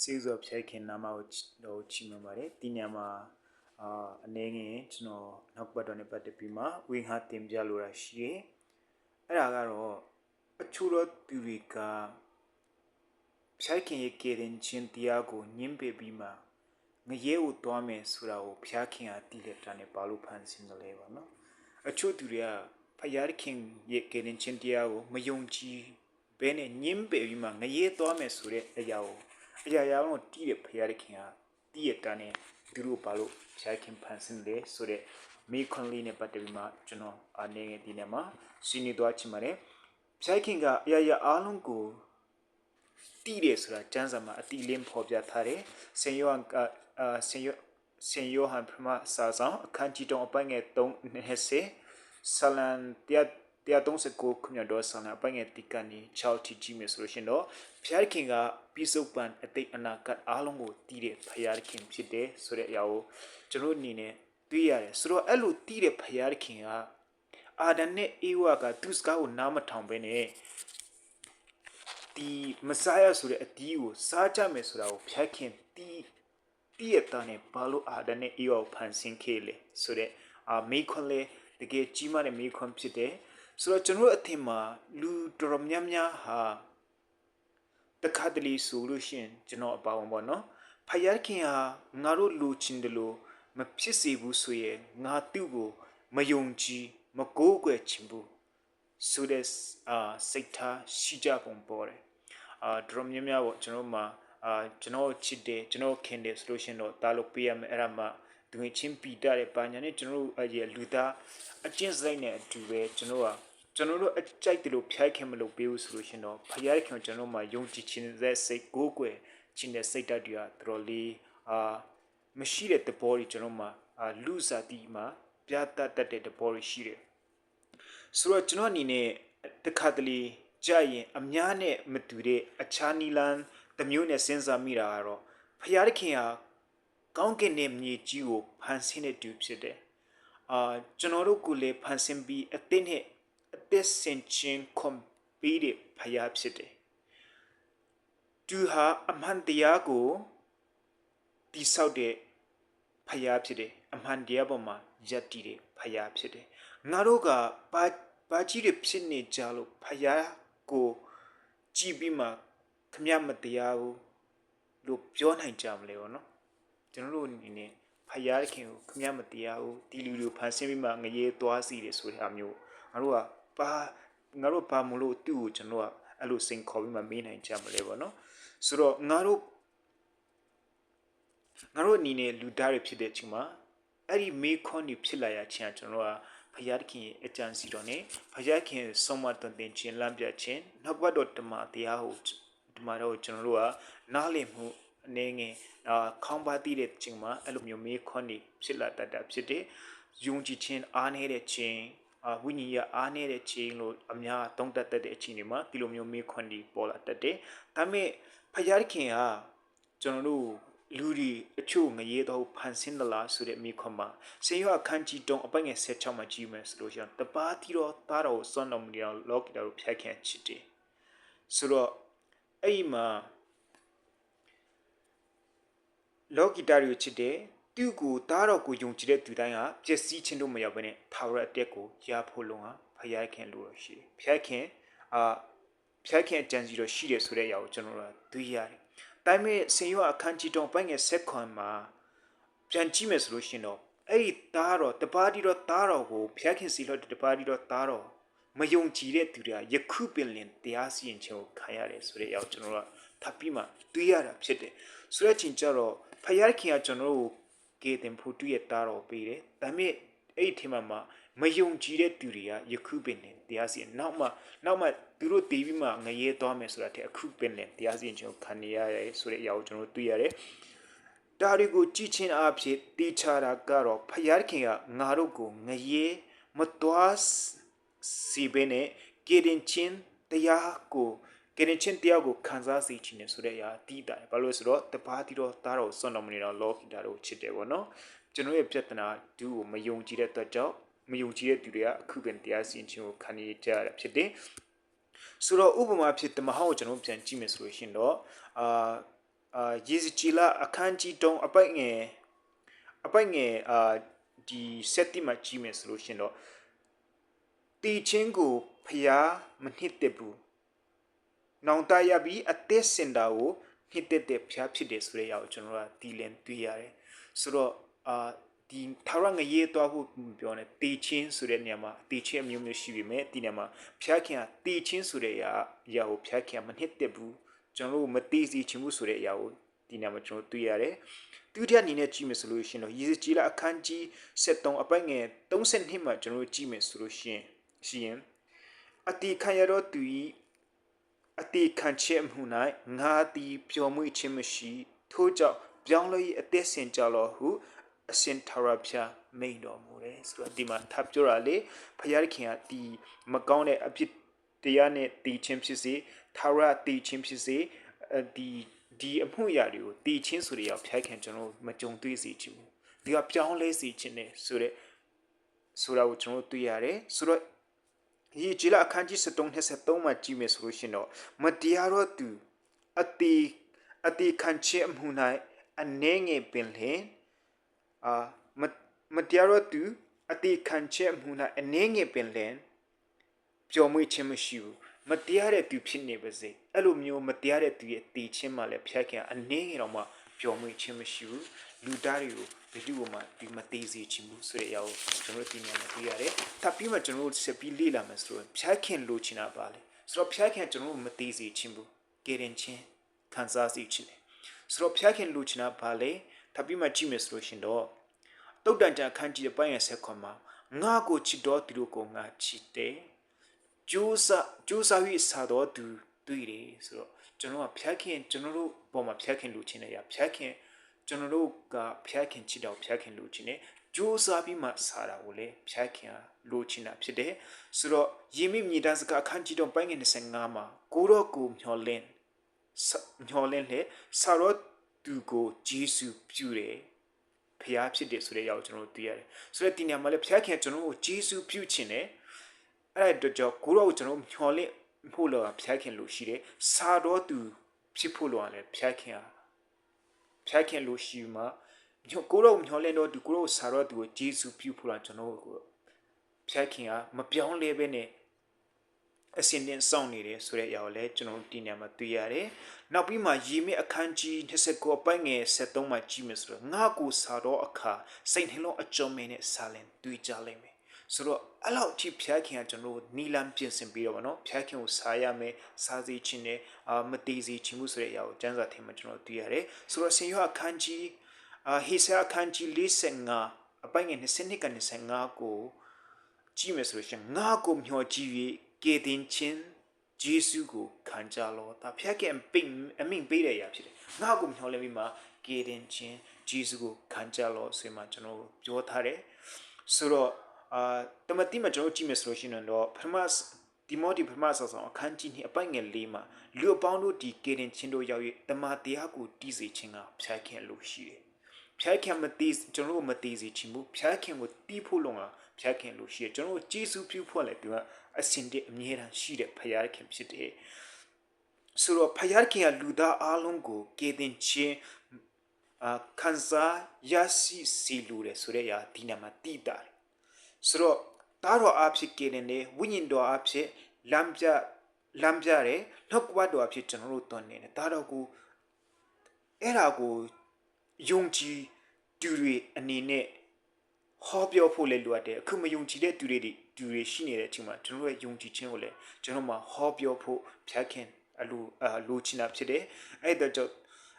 စေးစောဖြိုက်ခင်နာမကိုတော့ချီးမွမ်းပါတယ်ဒီညမှာအာအနေငယ်ကျွန်တော်နောက်ပတ်တော်နဲ့ပတ်သက်ပြီးမှဝင်းဟာတင်ပြလိုတာရှိတယ်အဲ့ဒါကတော့အချို့တော့သူတွေကဖြိုက်ခင်ရဲ့ကေရင်ချင်းတရားကိုညှင်းပယ်ပြီးမှငရဲကိုတွားမယ်ဆိုတာကိုဖျားခင်ကတည်လက်တာနဲ့ဘာလို့ဖန်ဆင်းတယ်လဲပါနော်အချို့သူတွေကဖျားခင်ရဲ့ကေရင်ချင်းတရားကိုမယုံကြည်ဘဲနဲ့ညှင်းပယ်ပြီးမှငရဲတွားမယ်ဆိုတဲ့အရာကို အရာရာလုံးတီးတဲ့ဖျားခင်ကတည်ရတာနဲ့သူတို့ဘာလို့ဖျားခင်ဖန်ဆင်းလဲဆိုတဲ့မိခွန်လေးနဲ့ပတ်သက်ပြီးမှကျွန်တော်အနေငယ်ဒီနေ့မှာဆွေးနွေးသွားချင်ပါတယ်ဖျားခင်ကအရာရာအားလုံးကိုတည်တယ်ဆိုတာကျမ်းစာမှာအတိအလင်းဖော်ပြထားတယ်။ဆင်ယောဟန်ကအာဆင်ယောဆင်ယောဟန်ပထမစာဆောင်အခန်းကြီး3အပိုင်းငယ်320ဆလန် 139ခုမြောက်တော့ဆလန်အပိုင်းငယ်တိကနေ6ထိကြည့်မယ်ဆိုလို့ရှင်တော့ဖျားခင်ကပြစ္ဆုတ်ပံအတိတ်အနာဂတ်အားလုံးကိုတည်တဲ့ဖျားခင်ဖြစ်တယ်ဆိုတဲ့အရာကိုကျွန်တော်အနေနဲ့သိရတယ်ဆိုတော့အဲ့လိုတည်တဲ့ဖျားခင်ကအာဒန်နဲ့အေဝါကသူစကားကိုနားမထောင်ဘဲနဲ့ဒီမဆိုင်ယာဆိုတဲ့အတီးကိုစားကြမယ်ဆိုတာကိုဖြတ်ခင်တီးတီးရတဲ့နဲ့ဘာလို့အာဒန်နဲ့အေဝါကိုဖန်ဆင်းခဲ့လဲဆိုတဲ့အာမေခွန်လေတကယ်ကြီးမားတဲ့မေခွန်ဖြစ်တယ် ဆိုတော့ကျွန်တော်အထင်မှာလူတော်တော်များများဟာတခါတလေဆိုလို့ရှိရင်ကျွန်တော်အပါဝင်ပေါ့နော်ဖယားခင်ဟာငါတို့လူချင်းတယ်လို့မဖြစ်စေဘူးဆိုရင်ငါသူ့ကိုမယုံကြည်မကိုးကွယ်ချင်ဘူးဆိုတဲ့အာစိတ်ထားရှိကြပုံပေါ်တယ်အာဒရမ်များများပေါ့ကျွန်တော်မှာအာကျွန်တော်ချစ်တယ်ကျွန်တော်ခင်တယ်ဆိုလို့ရှိရင်တော့တားလို့ပေးရမယ်အဲ့ဒါမှ သူငယ်ချင်းပီတာတဲ့ပါညာနဲ့ကျွန်တော်တို့အရဲ့လူသားအကျင့်စိတ်နဲ့အတူပဲကျွန်တော်ကကျွန်တော်တို့အကြိုက်တယ်လို့ဖျိုက်ခင်မလို့ပေးဘူးဆိုလို့ရှိရင်တော့ဖျိုက်ခင်ကျွန်တော်မှယုံကြည်ခြင်းတဲ့စိတ်ကိုးကွယ်ခြင်းတဲ့စိတ်ဓာတ်တွေကတော်တော်လေးအာမရှိတဲ့တဘောတွေကျွန်တော်မှအာလူစားတီမှာပြတ်တတ်တဲ့တဘောတွေရှိတယ်ဆိုတော့ကျွန်တော်အနေနဲ့တခါတလေကြာရင်အများနဲ့မတူတဲ့အခြားနီလန်တစ်မျိုးနဲ့စဉ်းစားမိတာကတော့ဖျားခင်ဟာ ကောင်းကင်နဲ့မြေကြီးကိုဖန်ဆင်းတဲ့သူဖြစ်တယ်။အာကျွန်တော်တို့ကလည်းဖန်ဆင်းပြီးအသင်းနဲ့အသက်ဆင်ခြင်းခွန်ပြီးတဲ့ဖျားဖြစ်တယ်။သူဟာအမှန်တရားကိုတိဆောက်တဲ့ဖျားဖြစ်တယ်။အမှန်တရားပေါ်မှာယက်တည်တဲ့ဖျားဖြစ်တယ်။ငါတို့ကဘာဘာကြီးတွေဖြစ်နေကြလို့ဖျားကိုကြည်ပြီးမှခမရမတရားဘူးလို့ပြောနိုင်ကြမလဲဘောနော် ကျွန်တော်တို့အနေနဲ့ဖယားခင်ကိုခမရမတရားဘူးဒီလူလူဖန်ဆင်းပြီးမှငရေသွားစီတယ်ဆိုတဲ့အမျိုးငါတို့ကပါငါတို့ဘာမလို့သူ့ကိုကျွန်တော်ကအဲ့လိုစိန်ခေါ်ပြီးမှမေးနိုင်ကြမလဲဘောနော်ဆိုတော့ငါတို့ငါတို့အနေနဲ့လူသားတွေဖြစ်တဲ့အချိန်မှာအဲ့ဒီမေးခွန်းတွေဖြစ်လာရချင်းကျွန်တော်ကဖယားခင်ရဲ့အကြံစီတော်နဲ့ဖယားခင်ရဲ့ဆုံးမတွင်တင်ခြင်းလမ်းပြခြင်းနောက်ဘက်တော့ဓမ္မတရားကိုဓမ္မတော်ကိုကျွန်တော်တို့ကနားလည်မှု အနေငယ်အာခေါင်းပါတိတဲ့ချိန်မှာအဲ့လိုမျိုးမေးခွန်းတွေဖြစ်လာတတ်တာဖြစ်တယ်ယုံကြည်ခြင်းအားနည်းတဲ့ခြင်းအာဝိညာဉ်ရအားနည်းတဲ့ခြင်းလို့အများတုံးတက်တဲ့အချိန်တွေမှာဒီလိုမျိုးမေးခွန်းတွေပေါ်လာတတ်တယ်ဒါပေမဲ့ဖယားခင်ကကျွန်တော်တို့လူဒီအချို့ငရေတော့ဖန်ဆင်းသလားဆိုတဲ့မိခွန်မှာဆေယောအခန်းကြီးတုံးအပိုင်ငယ်16မှာကြည့်မယ်ဆိုလို့ရှိရင်တပါးတီတော့သားတော်စွန့်တော်မူတဲ့လောကီတော်ဖြတ်ခင်ချစ်တယ်ဆိုတော့အဲ့ဒီမှာ လောကီတာကိုချစ်တယ်သူ့ကိုသားတော်ကိုယုံကြည်တဲ့သူတိုင်းဟာပျက်စီးခြင်းတို့မရောက်ဘဲနဲ့ထာဝရအတက်ကိုရဖို့လုံဟာဖျားခင်လို့ရှိတယ်ဖျားခင်အာဖျားခင်အကြံစီတော့ရှိတယ်ဆိုတဲ့အရာကိုကျွန်တော်တို့သိရတယ်တိုင်းမဲ့ဆင်ရွအခန်းကြီးတုံးပိုင်းငယ်ဆက်ခွန်မှာပြန်ကြည့်မယ်ဆိုလို့ရှင်တော့အဲ့ဒီသားတော်တပါးတီတော့သားတော်ကိုဖျက်ခင်စီလို့တပါးတီတော့သားတော်မယုံကြည်တဲ့သူတွေကယခုပင်လင်တရားစီရင်ခြင်းကိုခံရတယ်ဆိုတဲ့အကြောင်းကျွန်တော်တို့ထပ်ပြီးမှတွေးရတာဖြစ်တယ်ဆိုတဲ့ချင်းကြတော့ ဖျက်ခင်ကကျွန်တော်တို့ကိုကေတင်ဖို့တူရဲ့သားတော်ပေးတယ်ဒါပေမဲ့အဲ့ဒီထင်မှာမှာမယုံကြည်တဲ့သူတွေကယခုပင်လင်တရားစီရင်နောက်မှနောက်မှသူတို့တည်ပြီးမှငရဲသွားမယ်ဆိုတာတဲ့အခုပင်လင်တရားစီရင်ခြင်းကိုခံရရတယ်ဆိုတဲ့အရာကိုကျွန်တော်တို့တွေ့ရတယ်ဒါတွေကိုကြည်ချင်းအဖြစ်တေချာတာကတော့ဖယားခင်ကငါတို့ကိုငရေမတော်စီဘဲနဲ့ကေရင်ချင်းတရားကို ကေရင်ချင်းတရားကိုခံစားစေချင်တယ်ဆိုတဲ့အရာတီးတာဘာလို့လဲဆိုတော့တပါးတီတော့သားတော်စွန့်တော်မနေတော့လောကီတာတို့ချစ်တယ်ပေါ့နော်ကျွန်တော်ရဲ့ပြဿနာဒူးကိုမယုံကြည်တဲ့အတွက်ကြောင့်မယုံကြည်တဲ့သူတွေကအခုပင်တရားစီရင်ခြင်းကိုခံရကြရတာဖြစ်တယ်ဆိုတော့ဥပမာဖြစ်တမဟောင်းကိုကျွန်တော်ပြန်ကြည့်မယ်ဆိုလို့ရှိရင်တော့အာအာယေဇချီလာအခန်းကြီးတုံးအပိုက်ငယ်အပိုက်ငယ်အာဒီစက်တိမှာကြီးမယ်ဆိုလို့ရှင်တော့တီချင်းကိုဖျားမနှစ်သက်ဘူး နောင်တရပြီးအသက်စင်တာကိုနှစ်သက်တဲ့ဖျားဖြစ်တယ်ဆိုတဲ့အရာကိုကျွန်တော်တို့ကတီလင်တွေ့ရတယ်ဆိုတော့အာဒီထာဝရငရေသွားဖို့ပြောနေတေချင်းဆိုတဲ့နေရာမှာတေချင်းအမျိုးမျိုးရှိပြီမဲ့ဒီနေရာမှာဖျားခင်ကတေချင်းဆိုတဲ့အရာအရာကိုဖျားခင်ကမနှစ်သက်ဘူးကျွန်တော်တို့မတေးစီချင်ဘူးဆိုတဲ့အရာကိုဒီနေရာမှာကျွန်တော်တွေ့ရတယ်ဒုတိယအနေနဲ့ကြည့်မယ်ဆိုလို့ရှိရင်တော့ယေဇကြည်လအခန်းကြီး73အပိုက်ငယ်32မှာကျွန်တော်တို့ကြည့်မယ်ဆိုလို့ရှိရင်ရှိရင်အတိခံရတော့သူဤ အတိခံချက်မှု၌ငါသည်ပျော်မွေ့ခြင်းမရှိထို့ကြောင့်ပြောင်းလဲ၏အသက်စင်ကြလောဟုအရှင်ထာဝရဘုရားမိန်တော်မူတယ်ဆိုတော့ဒီမှာထပ်ပြောရလေဖယားခင်ကဒီမကောင်းတဲ့အဖြစ်တရားနဲ့တည်ခြင်းဖြစ်စေထာဝရတည်ခြင်းဖြစ်စေဒီဒီအမှုရာတွေကိုတည်ခြင်းဆိုတဲ့ရောက်ဖျက်ခင်ကျွန်တော်မကြုံတွေ့စေချင်ဘူးဒီကပြောင်းလဲစေခြင်းနဲ့ဆိုတဲ့ဆိုတာကိုကျွန်တော်တွေ့ရတယ်ဆိုတော့ ဒီကြည်လာအခန်းကြီး73 23မှာကြည့်မယ်ဆိုလို့ရှင်တော့မတရားတော့သူအတိအတိခံချက်အမှု၌အနေငယ်ပင်လင်အာမမတရားတော့သူအတိခံချက်အမှု၌အနေငယ်ပင်လင်ပျော်မွေ့ခြင်းမရှိဘူးမတရားတဲ့သူဖြစ်နေပါစေအဲ့လိုမျိုးမတရားတဲ့သူရဲ့တည်ခြင်းမှလည်းဖျက်ခင်အနေငယ်တော့မှပျော်မွေ့ခြင်းမရှိဘူးလူသားတွေကို ဘယ်သူမှဒီမသေးစေချင်ဘူးဆိုတဲ့အရာကိုကျွန်တော်တို့ဒီနေရာမှာတွေ့ရတယ်။တပ်ပြီးမှကျွန်တော်တို့ဆက်ပြီးလေ့လာမယ်ဆိုတော့ဖျက်ခင်လိုချင်တာပါလေ။ဆိုတော့ဖျက်ခင်ကျွန်တော်တို့မသေးစေချင်ဘူး။ကယ်ရင်ချင်းခံစားစေချင်တယ်။ဆိုတော့ဖျက်ခင်လိုချင်တာပါလေ။တပ်ပြီးမှကြည့်မယ်ဆိုလို့ရှင်တော့တုတ်တန်ကြခန်းကြီးတဲ့ပိုင်းရဆက်ခွန်မှာငါကိုချစ်တော်သူတို့ကိုငါချစ်တယ်။ကြိုးစားကြိုးစား၍စာတော်သူတွေ့တယ်ဆိုတော့ကျွန်တော်ကဖျက်ခင်ကျွန်တော်တို့ပေါ်မှာဖျက်ခင်လူချင်းနေရဖျက်ခင် ကျွန်တော်တို့ကဖျက်ခင်ချစ်တော်ဖျက်ခင်လူချင်းနေကြိုးစားပြီးမှစာတာကိုလေဖျက်ခင်လူချင်းတာဖြစ်တယ်ဆိုတော့ယင်မိမြေတန်းစကားအခန်းကြီးတော့ပိုင်းငယ်25မှာကိုတော့ကိုမျောလင်းမျောလင်းလေစာတော့သူကိုဂျေစုပြုတယ်ဖျားဖြစ်တယ်ဆိုတဲ့အရာကိုကျွန်တော်တို့သိရတယ်ဆိုတော့ဒီနေရာမှာလေဖျားခင်ကျွန်တော်တို့ကိုဂျေစုပြုခြင်းနဲ့အဲ့ဒါကြောင့်ကိုရောကျွန်တော်မျောလင့်ဖို့လောဖျက်ခင်လို့ရှိတယ်စာတော့သူဖြစ်ဖို့လောလည်းဖျက်ခင်ဟာ ဖျက်ခင်လို့ရှိမှာကိုရောမျောလင့်တော့သူကိုရောစာတော့သူကိုဂျေစုပြုဖို့လာကျွန်တော်ကိုဖျက်ခင်ဟာမပြောင်းလဲပဲနဲ့အစင်တင်ဆောင်နေတယ်ဆိုတဲ့အရာကိုလည်းကျွန်တော်ဒီနေရာမှာတွေ့ရတယ်။နောက်ပြီးမှရေမြအခန်းကြီး29အပိုင်းငယ်73မှာကြည့်မယ်ဆိုတော့ငါကိုစာတော့အခါစိတ်နှလုံးအကြုံမင်းနဲ့စာလင်တွေ့ကြလိမ့်မယ် ဆိုတော့အဲ့လောက်အထိဖျားခင်ကကျွန်တော်နီလန်ပြင်ဆင်ပြီးတော့ဗောနော်ဖျားခင်ကိုစားရမယ်စားစီခြင်းနဲ့အာမတေးစီခြင်းမှုဆိုတဲ့အရာကိုစံစာထင်မှာကျွန်တော်တွေ့ရတယ်ဆိုတော့ဆင်ရွအခန်းကြီးအာဟေဆာအခန်းကြီး45အပိုင်းငယ်22ကနေ25ကိုကြည့်မယ်ဆိုလို့ရှိရင်ငါကိုမျှော်ကြည့်၍ကေတင်ချင်းဂျေစုကိုခံကြလောဒါဖျက်ခင်ပိအမိန်ပေးတဲ့အရာဖြစ်တယ်ငါကိုမျှော်လင့်ပြီးမှကေတင်ချင်းဂျေစုကိုခံကြလောဆိုမှကျွန်တော်ပြောထားတယ်ဆိုတော့ အာတမတိမှာကျွန်တော်ကြည့်မယ်ဆိုလို့ရှိရင်တော့ပထမဒီမောဒီပထမဆောဆောင်အခန်းကြီးနှစ်အပိုင်ငယ်လေးမှာလူအပေါင်းတို့ဒီကေရင်ချင်းတို့ရောက်၍တမန်တရားကိုတည်စေခြင်းကဖျက်ခင်လို့ရှိတယ်။ဖျက်ခင်မတည်ကျွန်တော်မတည်စေချင်ဘူးဖျက်ခင်ကိုတည်ဖို့လုံးကဖျက်ခင်လို့ရှိတယ်ကျွန်တော်ဂျေစုပြုဖို့လည်းဒီကအစင်တဲ့အမြဲတမ်းရှိတဲ့ဖျားခင်ဖြစ်တယ်။ဆိုတော့ဖျားခင်ကလူသားအလုံးကိုကေတင်ချင်းအာခန်းစားရရှိစီလူတယ်ဆိုတဲ့အရာဒီနာမှာတည်တာတယ် ဆိုတော့တားတော်အဖြစ်ကိနေနေဝိညာဉ်တော်အဖြစ်လမ်းပြလမ်းပြတယ်နှုတ်ကပတ်တော်အဖြစ်ကျွန်တော်တို့တွန်းနေတယ်တားတော်ကိုအဲ့ဒါကိုယုံကြည်သူတွေအနေနဲ့ဟောပြောဖို့လည်းလိုအပ်တယ်အခုမယုံကြည်တဲ့သူတွေသူတွေရှိနေတဲ့အချိန်မှာကျွန်တော်တို့ရဲ့ယုံကြည်ခြင်းကိုလည်းကျွန်တော်မှဟောပြောဖို့ဖြတ်ခင်အလိုအလိုချင်တာဖြစ်တယ်အဲ့ဒါကြောင့်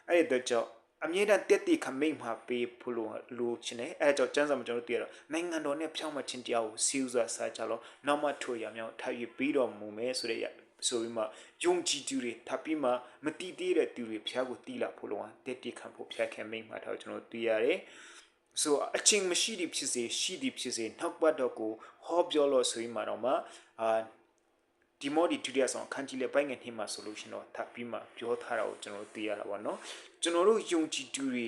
အဲ့ဒါကြောင့် အမြဲတမ်းတက်တိခမိတ်မှာပေးဖို့လို့လိုချင်တယ်အဲကြောင့်ကျန်းစာမှာကျွန်တော်တို့သိရတော့နိုင်ငံတော်နဲ့ဖြောင်းမချင်းတရားကိုစီဥစွာစားကြလို့နောက်မှထိုရမြောက်ထားပြီးပြီးတော်မူမယ်ဆိုတဲ့ဆိုပြီးမှယုံကြည်သူတွေထပ်ပြီးမှမတီးသေးတဲ့သူတွေဖျားကိုတီးလာဖို့လို့တက်တိခံဖို့ဖျားခင်မိတ်မှာထားကျွန်တော်သိရတယ်ဆိုအချင်းမရှိသည်ဖြစ်စေရှိသည်ဖြစ်စေနောက်ပတ်တော့ကိုဟောပြောလို့ဆိုပြီးမှတော့မှအာ ဒီမော်ဒီဒုတိယဆောင်အခန်းကြီးလဲပိုင်းငယ်နှင်းမှာဆိုလို့ရှင်တော့ထပ်ပြီးမှပြောထားတာကိုကျွန်တော်တို့သိရတာပေါ့နော်ကျွန်တော်တို့ယုံကြည်သူတွေ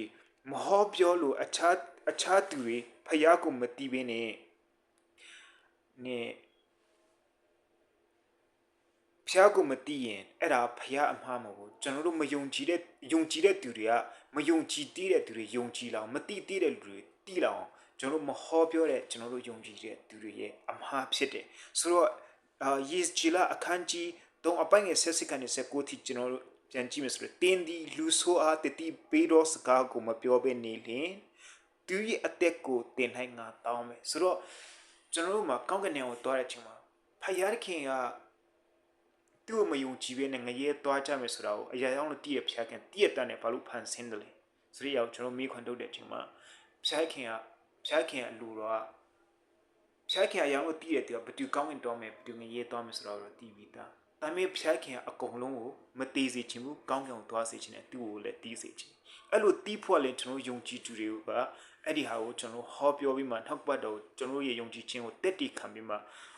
မဟောပြောလို့အခြားအခြားသူတွေဖယားကိုမတီးဘဲနဲ့နေဖျားကိုမသိရင်အဲ့ဒါဖျားအမှားမဟုတ်ဘူးကျွန်တော်တို့မယုံကြည်တဲ့ယုံကြည်တဲ့သူတွေကမယုံကြည်သေးတဲ့သူတွေယုံကြည်လောင်မသိသေးတဲ့လူတွေသိလောင်ကျွန်တော်တို့မဟောပြောတဲ့ကျွန်တော်တို့ယုံကြည်တဲ့သူတွေရဲ့အမှားဖြစ်တယ်ဆိုတော့ ယေဂျီလာအခန်းကြီးတော့အပိုင်းငယ်ဆက်စစ်ကနေဆက်ကိုထိကျွန်တော်တို့ပြန်ကြည့်မယ်ဆိုတော့တင်းဒီလူဆိုအားတတိပေးတော့စကားကိုမပြောဘဲနေလင်သူရဲ့အသက်ကိုတင်နိုင်ငါတောင်းမယ်ဆိုတော့ကျွန်တော်တို့မှာကောင်းကင်ကိုတွားတဲ့အချိန်မှာဖယားခင်ကသူ့ကိုမယုံကြည်ဘဲနဲ့ငရဲတွားကြမယ်ဆိုတာကိုအရာရောက်လို့တည့်ရဖျားခင်တည့်ရတန်းနဲ့ဘာလို့ဖန်ဆင်းတယ်လဲဆိုရအောင်ကျွန်တော်မိခွန်ထုတ်တဲ့အချိန်မှာဖျားခင်ကဖျားခင်အလိုတော့ ဖျားခင်အရာလို့တည့်ရတဲ့ဘသူကောင်းဝင်တော့မယ်ဘသူငရဲတွားမယ်ဆိုတာတော့တည်ပြီးသားဒါပေမဲ့ဖျားခင်ကအကုန်လုံးကိုမသေးစေချင်ဘူးကောင်းကင်ကိုသွားစေချင်တယ်သူ့ကိုလည်းတီးစေချင်အဲ့လိုတီးဖို့လည်းကျွန်တော်ယုံကြည်သူတွေကအဲ့ဒီဟာကိုကျွန်တော်ဟောပြောပြီးမှနောက်ပတ်တော့ကျွန်တော်ရဲ့ယုံကြည်ခြင်းကိုတက်တည်ခံပြီးမှ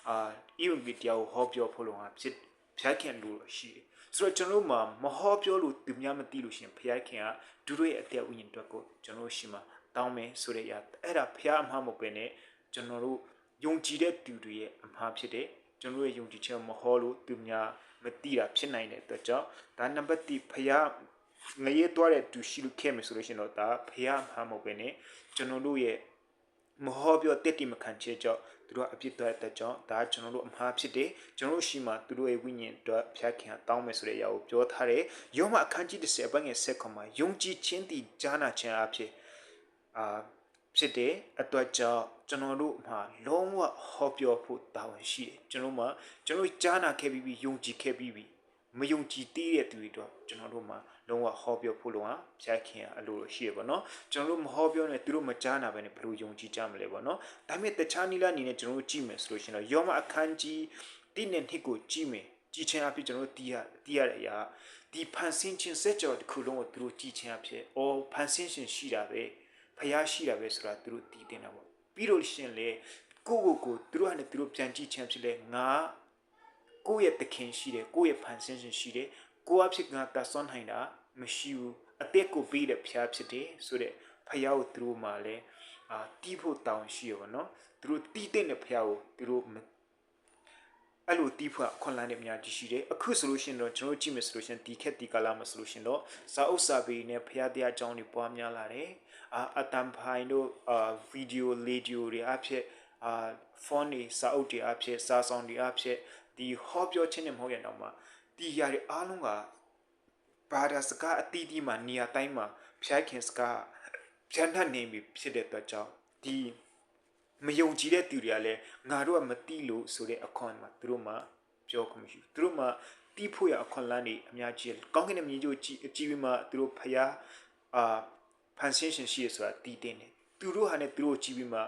အာ even ဗီဒီယိုကိုဟောပြောဖို့လုံးဟာဖြစ်ဖျားခင်လို့ရှိတယ်ဆိုတော့ကျွန်တော်မှာမဟောပြောလို့သူများမသိလို့ရှင်ဖျားခင်ကဒုတို့ရဲ့အတက်ဝိညာဉ်အတွက်ကိုကျွန်တော်ရှိမှာတောင်းမယ်ဆိုတဲ့အရာအဲ့ဒါဖျားအမှားမဟုတ်ပဲနဲ့ကျွန်တော်တို့ ယုံကြည်တဲ့သူတွေရဲ့အမှားဖြစ်တယ်ကျွန်တော်ရဲ့ယုံကြည်ချက်မဟောလို့သူများမသိတာဖြစ်နိုင်တဲ့အတွက်ကြောင့်ဒါနံပါတ်1ဖယားငရေသွားတဲ့သူရှိလို့ခဲ့မယ်ဆိုလို့ရှိရင်တော့ဒါဖယားမှာမဟုတ်ပဲねကျွန်တော်တို့ရဲ့မဟောပြောတက်တိမခံချက်ကြောင့်သူတို့အပြစ်သွားတဲ့ကြောင့်ဒါကျွန်တော်တို့အမှားဖြစ်တယ်ကျွန်တော်တို့ရှိမှသူတို့ရဲ့ဝိညာဉ်အတွက်ဖျားခင်တောင်းမယ်ဆိုတဲ့အရာကိုပြောထားတယ်ယောမအခန်းကြီး30အပိုင်းငယ်7ခွန်မှာယုံကြည်ခြင်းတည်ကြားနာခြင်းအဖြစ်အာ ဖြစ်တဲ့အတွက်ကြောင့်ကျွန်တော်တို့မှာလုံးဝဟောပြောဖို့တာဝန်ရှိတယ်ကျွန်တော်မှာကျွန်တော်ကြားနာခဲ့ပြီးပြီးယုံကြည်ခဲ့ပြီးပြီးမယုံကြည်သေးတဲ့သူတွေတော့ကျွန်တော်တို့မှာလုံးဝဟောပြောဖို့လုံးဝဖြတ်ခင်အလိုလိုရှိရပါတော့ကျွန်တော်တို့မဟောပြောနဲ့သူတို့မကြားနာပဲနဲ့ဘယ်လိုယုံကြည်ကြမလဲပေါ့နော်ဒါပေမဲ့တခြားနီလာအနေနဲ့ကျွန်တော်တို့ကြည့်မယ်ဆိုလို့ရှိရင်တော့ယောမအခန်းကြီးတိနဲ့နှစ်ကိုကြည့်မယ်ကြည်ချင်းအဖြစ်ကျွန်တော်တို့တီးရတီးရတဲ့အရာဒီဖန်ဆင်းခြင်းစက်ကြော်တစ်ခုလုံးကိုသူတို့ကြည်ချင်းအဖြစ်အော်ဖန်ဆင်းခြင်းရှိတာပဲ ဖျားရှိတာပဲဆိုတာသူတို့တည်တင်တာပေါ့ပြီးလို့ရှင်လေကိုကိုကိုသူတို့ဟာနဲ့သူတို့ပြန်ကြည့်ခြင်းဖြစ်လေငါကိုယ့်ရဲ့တခင်ရှိတယ်ကိုယ့်ရဲ့ဖန်ဆင်းခြင်းရှိတယ်ကိုယ်အဖြစ်ကတဆွမ်းနိုင်တာမရှိဘူးအသက်ကိုပေးတဲ့ဖျားဖြစ်တယ်ဆိုတဲ့ဖျားကိုသူတို့မှလည်းအာတီးဖို့တောင်းရှိရပါတော့သူတို့တီးတဲ့ဖျားကိုသူတို့အဲ့လိုတီးဖို့ခွန်လန်းနေများကြီးရှိတယ်အခုဆိုလို့ရှိရင်တော့ကျွန်တော်ကြည့်မယ်ဆိုလို့ရှိရင်ဒီခက်ဒီကလာမှာဆိုလို့ရှိရင်တော့စာအုပ်စာပေနဲ့ဖျားတရားအကြောင်းတွေပွားများလာတယ် အာအတန်ဖိုင်တို့အာဗီဒီယိုလေဒီယိုတွေအဖြစ်အာဖုန်းတွေစာအုပ်တွေအဖြစ်စာဆောင်တွေအဖြစ်ဒီဟောပြောခြင်းနဲ့မဟုတ်ရတော့မှဒီຢာတွေအားလုံးကဘာသာစကားအတီးတီးမှာနေရာတိုင်းမှာဖျားခင်စကားဖြန့်ထက်နေပြီဖြစ်တဲ့အတွက်ကြောင့်ဒီမယုံကြည်တဲ့သူတွေကလည်းငါတို့ကမတိလို့ဆိုတဲ့အခွင့်မှာသူတို့မှပြောခွင့်မရှိဘူးသူတို့မှတီးဖို့ရအခွင့်လန်းနေအများကြီးကောင်းကင်ရဲ့မြေကြီးကိုကြည်ကြည်ပြီးမှသူတို့ဖျားအာ ဖန်ဆင်းရှင်ရှိရဆိုတာတည်တင်တယ်သူတို့ဟာနဲ့သူတို့ကြည့်ပြီးမှ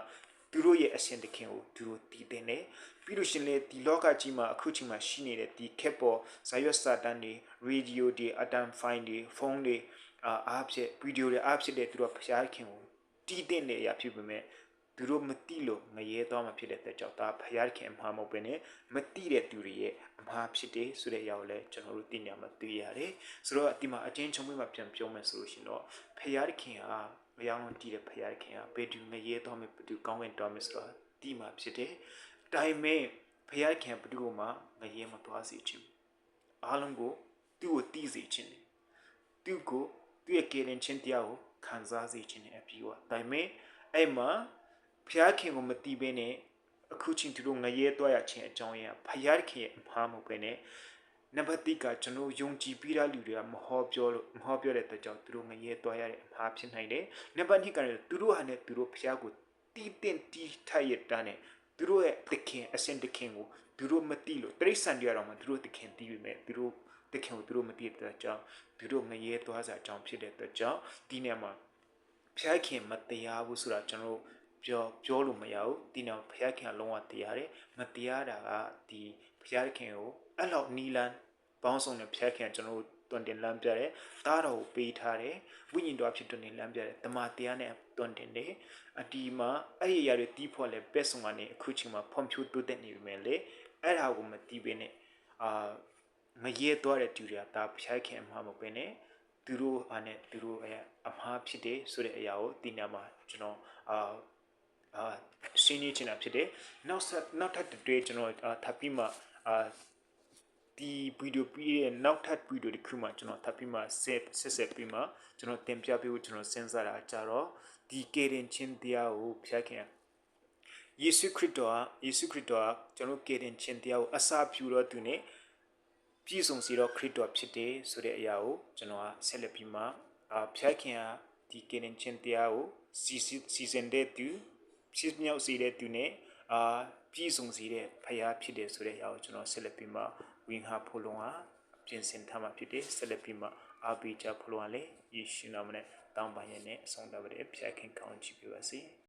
သူတို့ရဲ့အရှင်တခင်ကိုသူတို့တည်တင်တယ်ပြီးလို့ရှင်လေဒီလောကကြီးမှာအခုချိန်မှာရှိနေတဲ့ဒီခက်ပေါ်ဇာရွက်စာတန်တွေရေဒီယိုတွေအတန်ဖိုင်တွေဖုန်းတွေအာအားဖြင့်ဗီဒီယိုတွေအားဖြင့်တဲ့သူတို့ဖျားခင်ကိုတည်တင်တဲ့အရာဖြစ်ပေမဲ့ သူတို့မတိလို့မရဲသွားမှဖြစ်တဲ့အတွက်ကြောင့်ဒါဖျားခင်အမှားမဟုတ်ဘဲနဲ့မတိတဲ့သူတွေရဲ့အမှားဖြစ်တယ်ဆိုတဲ့အရာကိုလည်းကျွန်တော်တို့သိနေမှာသိရတယ်ဆိုတော့ဒီမှာအချင်းချင်းမှပြန်ပြောမယ်ဆိုလို့ရှိရင်တော့ဖျားခင်ဟာမယောင်းလုံးတည်တဲ့ဖျားခင်ဟာဘယ်သူမရဲသွားမှဘယ်သူကောင်းကင်တော်မယ်ဆိုတာသိမှဖြစ်တယ်တိုင်မဲ့ဖျားခင်ဘယ်သူမှမရဲမသွားစေချင်အားလုံးကိုသူ့ကိုတည်စေချင်တယ်သူ့ကိုသူ့ရဲ့ကေရင်ချင်းတရားကိုခံစားစေချင်တဲ့အပြီးပါတိုင်မဲ့အဲ့မှာ ဖျားခင်ကိုမတီးဘဲနဲ့အခုချင်းသူတို့ငရဲတွားရခြင်းအကြောင်းရဖျားခင်ရဲ့အမှားမဟုတ်ပဲနဲ့နံပါတ်3ကကျွန်တော်ယုံကြည်ပြီးသားလူတွေကမဟောပြောလို့မဟောပြောတဲ့အတွက်ကြောင့်သူတို့ငရဲတွားရတဲ့အမှားဖြစ်နိုင်တယ်နံပါတ်2ကလည်းသူတို့ဟာနဲ့သူတို့ဖျားကိုတီးတင်တီးထိုက်ရတဲ့နဲ့သူတို့ရဲ့တခင်အစင်တခင်ကိုသူတို့မတိလို့တိရစ္ဆာန်တွေကတော့မှသူတို့တခင်တီးပြီမဲ့သူတို့တခင်ကိုသူတို့မတိတဲ့အတွက်ကြောင့်သူတို့ငရဲတွားစားအကြောင်းဖြစ်တဲ့အတွက်ကြောင့်ဒီနေ့မှာဖျားခင်မတရားဘူးဆိုတာကျွန်တော် ပြောပြောလို့မရဘူးဒီနောက်ဘုရားခင်ကလုံးဝတရားတယ်မတရားတာကဒီဘုရားခင်ကိုအဲ့လောက်နီလန်ပေါင်းစုံတဲ့ဘုရားခင်ကကျွန်တော်တို့တွန်တင်လမ်းပြတယ်တားတော်ကိုပေးထားတယ်ဝိညာဉ်တော်ဖြစ်တွန်တင်လမ်းပြတယ်တမန်တရားနဲ့တွန်တင်တယ်အတီမှာအဲ့ဒီအရာတွေတီးဖို့လဲပဲဆုံကနေအခုချိန်မှာဖွံ့ဖြိုးတိုးတက်နေပြီမဲ့လေအဲ့ဒါကိုမတီးပေးနဲ့အာမရဲသွားတဲ့သူတွေကဒါဘုရားခင်အမှားမပဲနဲ့သူတို့အားနဲ့သူတို့အမှားဖြစ်တယ်ဆိုတဲ့အရာကိုဒီညမှာကျွန်တော်အာ အာရှင်းနေချင်တာဖြစ်တယ်နောက်ဆက်နောက်ထပ်တွေ့ကျွန်တော်ထပ်ပြီးမှအာဒီဗီဒီယိုပြီးတဲ့နောက်ထပ်ဗီဒီယိုတစ်ခုမှကျွန်တော်ထပ်ပြီးမှဆက်ဆက်ဆက်ပြီးမှကျွန်တော်တင်ပြပေးဖို့ကျွန်တော်စဉ်းစားတာကြတော့ဒီကေရင်ချင်းတရားကိုဖျက်ခင်ယေရှုခရစ်တော်ကယေရှုခရစ်တော်ကကျွန်တော်ကေရင်ချင်းတရားကိုအစာဖြူတော်သူနဲ့ပြည့်စုံစေတော့ခရစ်တော်ဖြစ်တယ်ဆိုတဲ့အရာကိုကျွန်တော်ကဆက်လက်ပြီးမှအာဖျက်ခင်ကဒီကေရင်ချင်းတရားကိုစီစီစဉ်တဲ့သူ ဖြစ်မြောက်စေတဲ့သူနဲ့အာပြည့်စုံစေတဲ့ဖခင်ဖြစ်တယ်ဆိုတဲ့အရာကိုကျွန်တော်ဆက်လက်ပြီးမှဝင်ဟာဖို့လုံးဟာပြင်ဆင်ထားမှာဖြစ်တယ်ဆက်လက်ပြီးမှအာဘီချာဖို့လုံးဟာလေယေရှုနာမနဲ့တောင်းပန်ရနဲ့အဆုံးသတ်ပါတဲ့ဖခင်ကောင်းချီးပေးပါစေ။